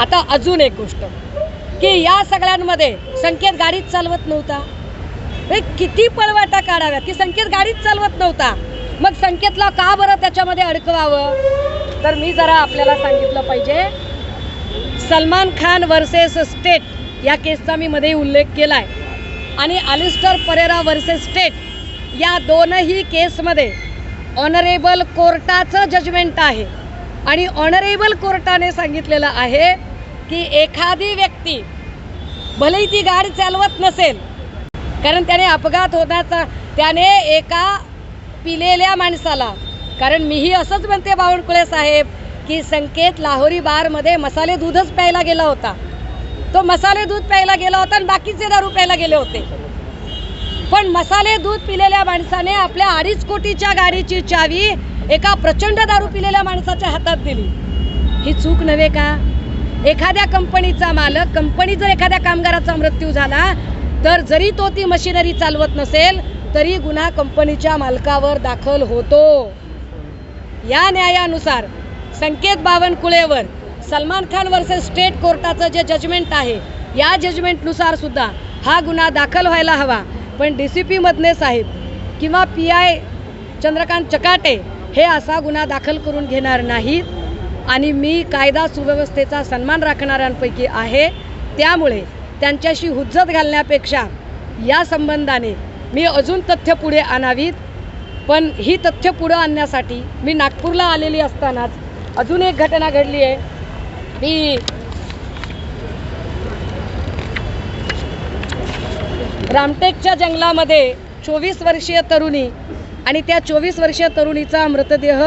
आता अजून एक गोष्ट की या सगळ्यांमध्ये संकेत गाडीच चालवत नव्हता. किती पळवाटा काढाव्या की संकेत गाडीच चालवत नव्हता. मग संकेतला का बरं त्याच्यामध्ये अडकवावं? तर मी जरा आपल्याला सांगितलं पाहिजे सलमान खान वर्सेस स्टेट या केसचा मी मध्ये उल्लेख केलाय. आणि अलिस्टर परेरा वर्सेस स्टेट या दोनही केसमध्ये ऑनरेबल कोर्टाचं जजमेंट आहे. आणि ऑनरेबल कोर्टाने सांगितलेलं आहे की एखादी व्यक्ती भलेही ती गाडी चालवत नसेल कारण त्याने अपघात होण्याचा त्याने एका पिलेल्या माणसाला कारण मीही असंच म्हणते बावनकुळे साहेब की संकेत लाहोरी बारमध्ये मसाले दूधच प्यायला गेला होता. तो मसाले दूध प्यायला गेला होता आणि बाकीचे दारू प्यायला गेले होते. पण मसाले दूध पिलेल्या माणसाने आपल्या अडीच कोटीच्या गाडीची चावी एका प्रचंड दारू पिलेल्या माणसाच्या हातात दिली. ही चूक नव्हे का? एखाद्या कंपनीचा मालक कंपनी जर एखाद्या कामगाराचा मृत्यू झाला तर जरी तो ती मशिनरी चालवत नसेल तरी गुन्हा कंपनीच्या मालकावर दाखल होतो. या न्यायानुसार संकेत बावनकुळेवर सलमान खान वर्सेस स्टेट कोर्टाचं जे जजमेंट आहे या जजमेंटनुसार सुद्धा हा गुन्हा दाखल व्हायला हवा. पण डी सी पी मधने साहेब किंवा पी आय चंद्रकांत चकाटे हे असा गुन्हा दाखल करून घेणार नाहीत. आणि मी कायदा सुव्यवस्थेचा सन्मान राखणाऱ्यांपैकी आहे. त्यामुळे त्यांच्याशी हुज्जत घालण्यापेक्षा या संबंधाने मी अजून तथ्य पुढे आणावीत. पण ही तथ्य पुढं आणण्यासाठी मी नागपूरला आलेली असतानाच अजून एक घटना घडली आहे. की रामटेकच्या जंगलामध्ये चोवीस वर्षीय तरुणी आणि त्या चोवीस वर्षीय तरुणीचा मृतदेह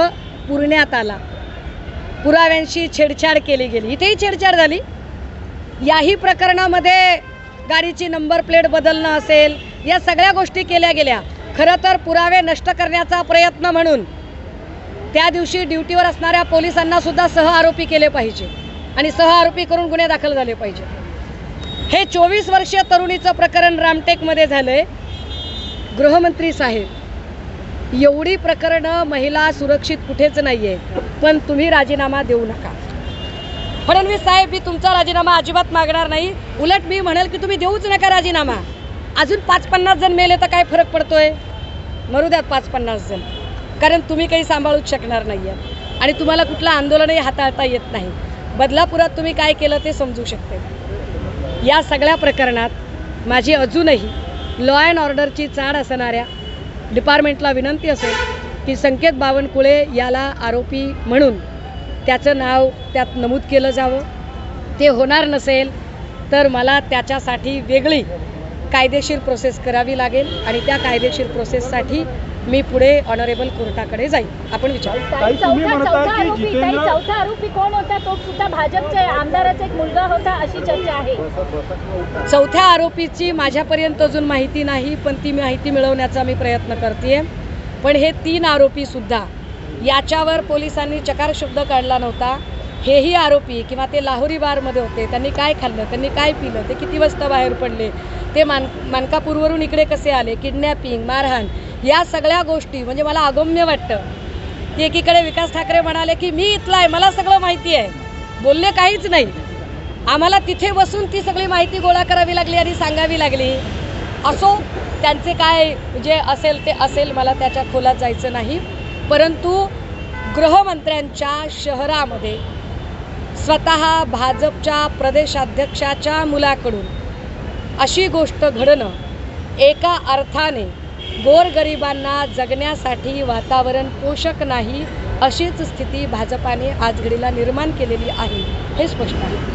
पुरण्यात आला. पुराव्यांशी छेडछाड केली गेली. इथेही छेडछाड झाली. याही प्रकरणामध्ये गाडीची नंबर प्लेट बदलणं असेल या सगळ्या गोष्टी केल्या गेल्या. खरं तर पुरावे नष्ट करण्याचा प्रयत्न म्हणून त्या दिवशी ड्युटीवर असणाऱ्या पोलिसांना सुद्धा सह आरोपी केले पाहिजे आणि सह आरोपी करून गुन्हे दाखल झाले पाहिजे. हे चोवीस वर्षीय तरुणीचं प्रकरण रामटेकमध्ये झालंय. गृहमंत्री साहेब एवढी प्रकरणं महिला सुरक्षित कुठेच नाही आहे पण तुम्ही राजीनामा देऊ नका. फडणवीस साहेब मी तुमचा राजीनामा अजिबात मागणार नाही. उलट मी म्हणेल की तुम्ही देऊच नका राजीनामा. अजून पाच पन्नास जण मेले तर काय फरक पडतोय? मरू द्यात पाच पन्नास जण. कारण तुम्ही काही सांभाळूच शकणार नाही आणि तुम्हाला कुठलं आंदोलनही हाताळता येत नाही. बदलापुरात तुम्ही काय केलं ते समजू शकते. या सगळ्या प्रकरणात माझी अजूनही लॉ अँड ऑर्डरची चाड असणाऱ्या डिपार्टमेंटला विनंती असेल की संकेत बावनकुळे याला आरोपी म्हणून त्याचं नाव त्यात नमूद केलं जावं. ते होणार नसेल तर मला त्याच्यासाठी वेगळी कायदेशीर प्रोसेस करावी लागेल आणि त्या कायदेशीर प्रोसेससाठी मी पुढे ऑनरेबल कोर्टाकडे जाईल आपण विचारू. ताई, तुम्ही चौथा म्हणता चौथा की आरोपी ताई, जितेंद्र चौथा आरोपी कोण होता? तो सुद्धा भाजपच्या आमदाराचा एक मुलगा होता अशी चर्चा आहे. चौथ्या आरोपीची माझ्यापर्यंत अजून माहिती नाही पण ती माहिती मिळवण्याचा मी प्रयत्न करते पण हे तीन आरोपी सुद्धा याच्यावर पोलिसांनी चकार शब्द काढला नव्हता. हेही आरोपी किंवा ते लाहोरी बारमध्ये होते त्यांनी काय खाल्लं त्यांनी काय पिलं ते किती वाजता बाहेर पडले ते मान मानकापूरवरून इकडे कसे आले किडनॅपिंग मारहाण या सगळ्या गोष्टी म्हणजे मला अगम्य वाटतं. की एकीकडे विकास ठाकरे म्हणाले की मी इथला आहे मला सगळं माहिती आहे. बोलले काहीच नाही. आम्हाला तिथे बसून ती सगळी माहिती गोळा करावी लागली आणि सांगावी लागली. असो त्यांचे काय जे असेल ते असेल मला त्याच्या खोलात जायचं नाही. परंतु गृहमंत्र्यांच्या शहरामध्ये स्वतः भाजपच्या प्रदेशाध्यक्षाच्या मुलाकडून अशी गोष्ट घडणं एका अर्थाने गोरगरिबांना जगण्यासाठी वातावरण पोषक नाही अशीच स्थिती भाजपाने आज घडीला निर्माण केलेली आहे हे स्पष्ट आहे.